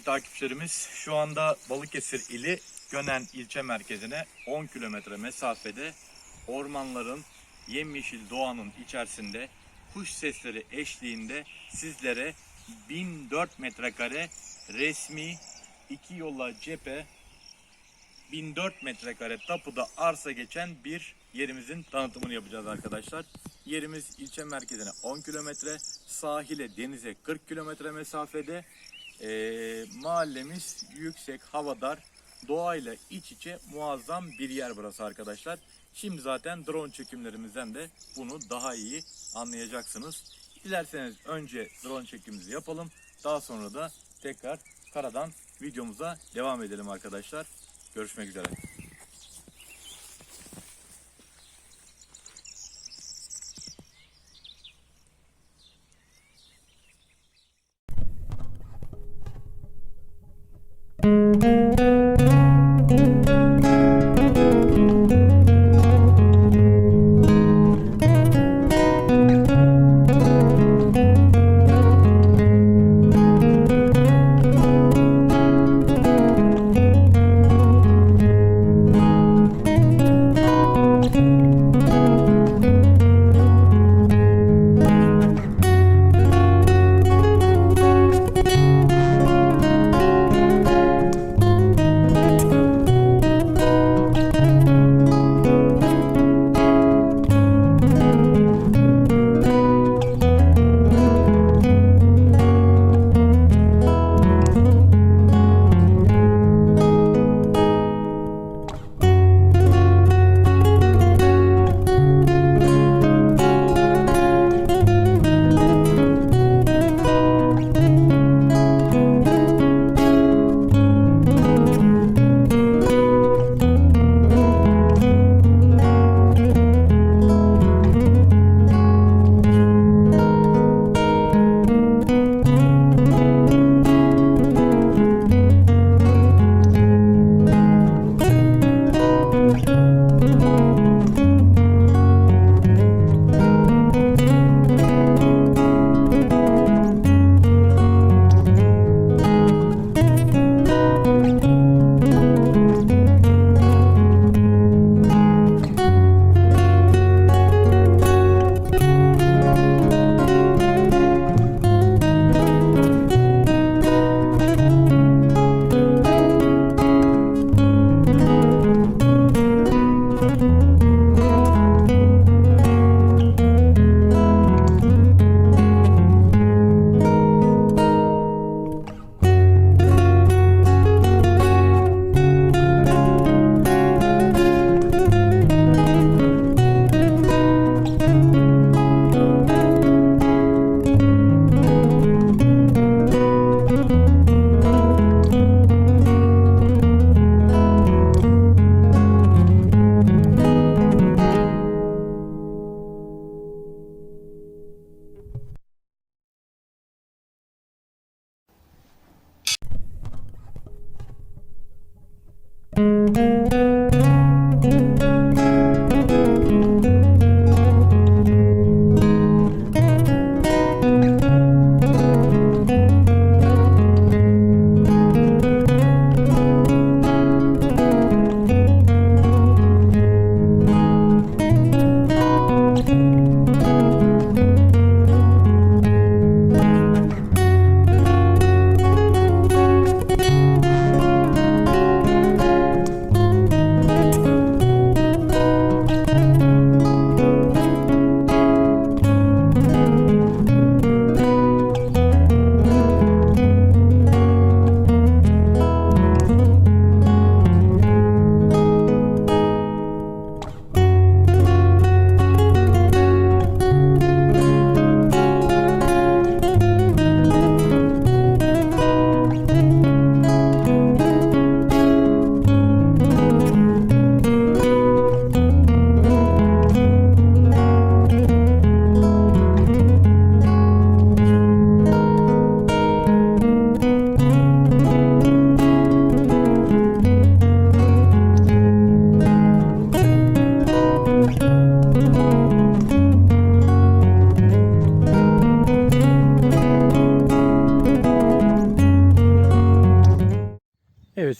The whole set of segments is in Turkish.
sevgili takipçilerimiz. Şu anda Balıkesir ili Gönen ilçe merkezine 10 kilometre mesafede ormanların yemyeşil doğanın içerisinde kuş sesleri eşliğinde sizlere 1004 metrekare resmi iki yola cephe 1004 metrekare tapuda arsa geçen bir yerimizin tanıtımını yapacağız arkadaşlar. Yerimiz ilçe merkezine 10 kilometre, sahile denize 40 kilometre mesafede. Ee, mahallemiz yüksek, havadar, doğayla iç içe muazzam bir yer burası arkadaşlar. Şimdi zaten drone çekimlerimizden de bunu daha iyi anlayacaksınız. Dilerseniz önce drone çekimimizi yapalım. Daha sonra da tekrar karadan videomuza devam edelim arkadaşlar. Görüşmek üzere.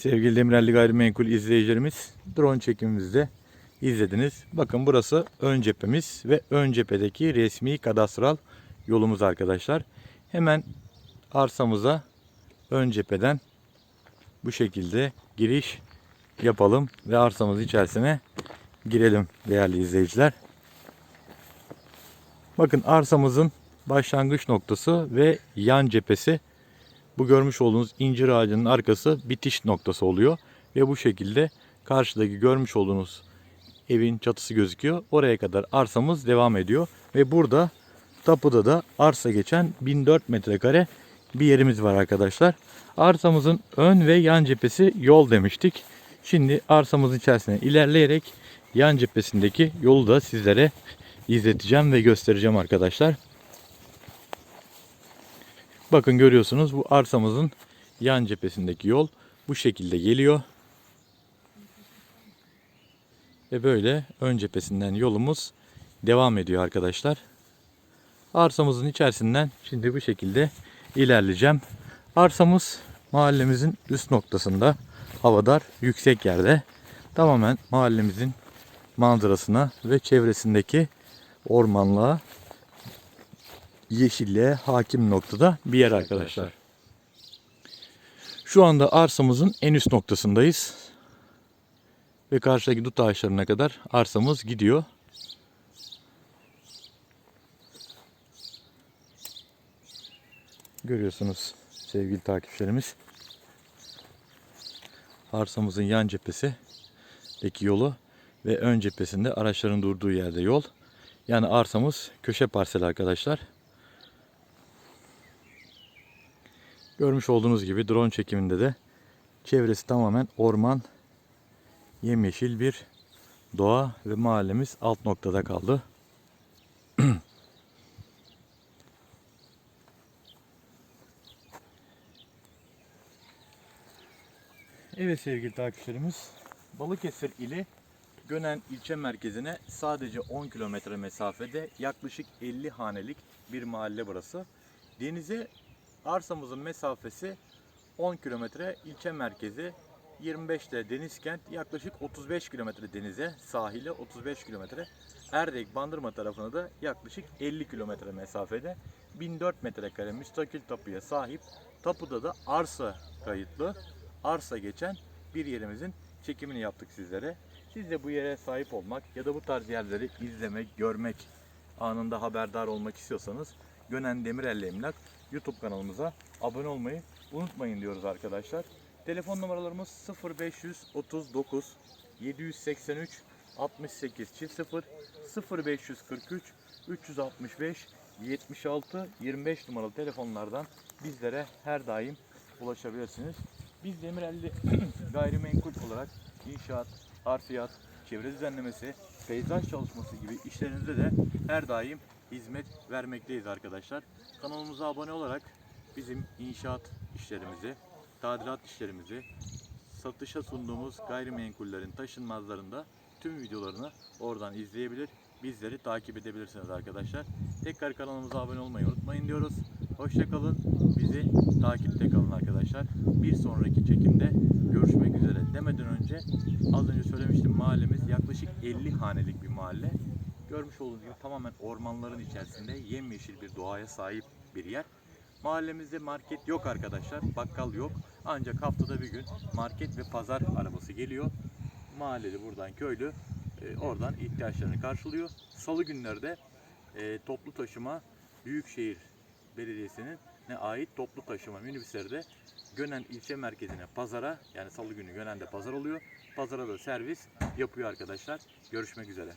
Sevgili Demirelli Gayrimenkul izleyicilerimiz drone çekimimizde izlediniz. Bakın burası ön cephemiz ve ön cephedeki resmi kadastral yolumuz arkadaşlar. Hemen arsamıza ön cepheden bu şekilde giriş yapalım ve arsamız içerisine girelim değerli izleyiciler. Bakın arsamızın başlangıç noktası ve yan cephesi bu görmüş olduğunuz incir ağacının arkası bitiş noktası oluyor. Ve bu şekilde karşıdaki görmüş olduğunuz evin çatısı gözüküyor. Oraya kadar arsamız devam ediyor. Ve burada tapuda da arsa geçen 1004 metrekare bir yerimiz var arkadaşlar. Arsamızın ön ve yan cephesi yol demiştik. Şimdi arsamızın içerisine ilerleyerek yan cephesindeki yolu da sizlere izleteceğim ve göstereceğim arkadaşlar. Bakın görüyorsunuz bu arsamızın yan cephesindeki yol bu şekilde geliyor. Ve böyle ön cephesinden yolumuz devam ediyor arkadaşlar. Arsamızın içerisinden şimdi bu şekilde ilerleyeceğim. Arsamız mahallemizin üst noktasında havadar yüksek yerde tamamen mahallemizin manzarasına ve çevresindeki ormanlığa yeşilliğe hakim noktada bir yer arkadaşlar. Şu anda arsamızın en üst noktasındayız. Ve karşıdaki dut ağaçlarına kadar arsamız gidiyor. Görüyorsunuz sevgili takipçilerimiz. Arsamızın yan cephesindeki yolu ve ön cephesinde araçların durduğu yerde yol. Yani arsamız köşe parsel arkadaşlar. Görmüş olduğunuz gibi drone çekiminde de çevresi tamamen orman, yemyeşil bir doğa ve mahallemiz alt noktada kaldı. evet sevgili takipçilerimiz, Balıkesir ili Gönen ilçe merkezine sadece 10 kilometre mesafede yaklaşık 50 hanelik bir mahalle burası. Denize Arsamızın mesafesi 10 kilometre, ilçe merkezi 25 ile Denizkent yaklaşık 35 kilometre denize, sahile 35 kilometre. Erdek Bandırma tarafına da yaklaşık 50 kilometre mesafede 1004 metrekare müstakil tapuya sahip. Tapuda da arsa kayıtlı, arsa geçen bir yerimizin çekimini yaptık sizlere. Siz de bu yere sahip olmak ya da bu tarz yerleri izlemek, görmek, anında haberdar olmak istiyorsanız Gönen Demirelli Emlak YouTube kanalımıza abone olmayı unutmayın diyoruz arkadaşlar. Telefon numaralarımız 0539 783 68 0 0543 365 76 25 numaralı telefonlardan bizlere her daim ulaşabilirsiniz. Biz Demirelli gayrimenkul olarak inşaat, harfiyat, çevre düzenlemesi, peyzaj çalışması gibi işlerinizde de her daim hizmet vermekteyiz arkadaşlar. Kanalımıza abone olarak bizim inşaat işlerimizi, tadilat işlerimizi, satışa sunduğumuz gayrimenkullerin taşınmazlarında tüm videolarını oradan izleyebilir, bizleri takip edebilirsiniz arkadaşlar. Tekrar kanalımıza abone olmayı unutmayın diyoruz. Hoşçakalın, bizi takipte kalın arkadaşlar. Bir sonraki çekimde görüşmek üzere demeden önce az önce söylemiştim mahallemiz yaklaşık 50 hanelik bir mahalle. Görmüş olduğunuz gibi tamamen ormanların içerisinde yemyeşil bir doğaya sahip bir yer. Mahallemizde market yok arkadaşlar, bakkal yok. Ancak haftada bir gün market ve pazar arabası geliyor. Mahalleli buradan köylü e, oradan ihtiyaçlarını karşılıyor. Salı günlerde e, toplu taşıma Büyükşehir Belediyesi'nin ne ait toplu taşıma minibüsleri de Gönen ilçe merkezine pazara yani salı günü Gönen'de pazar oluyor. Pazara da servis yapıyor arkadaşlar. Görüşmek üzere.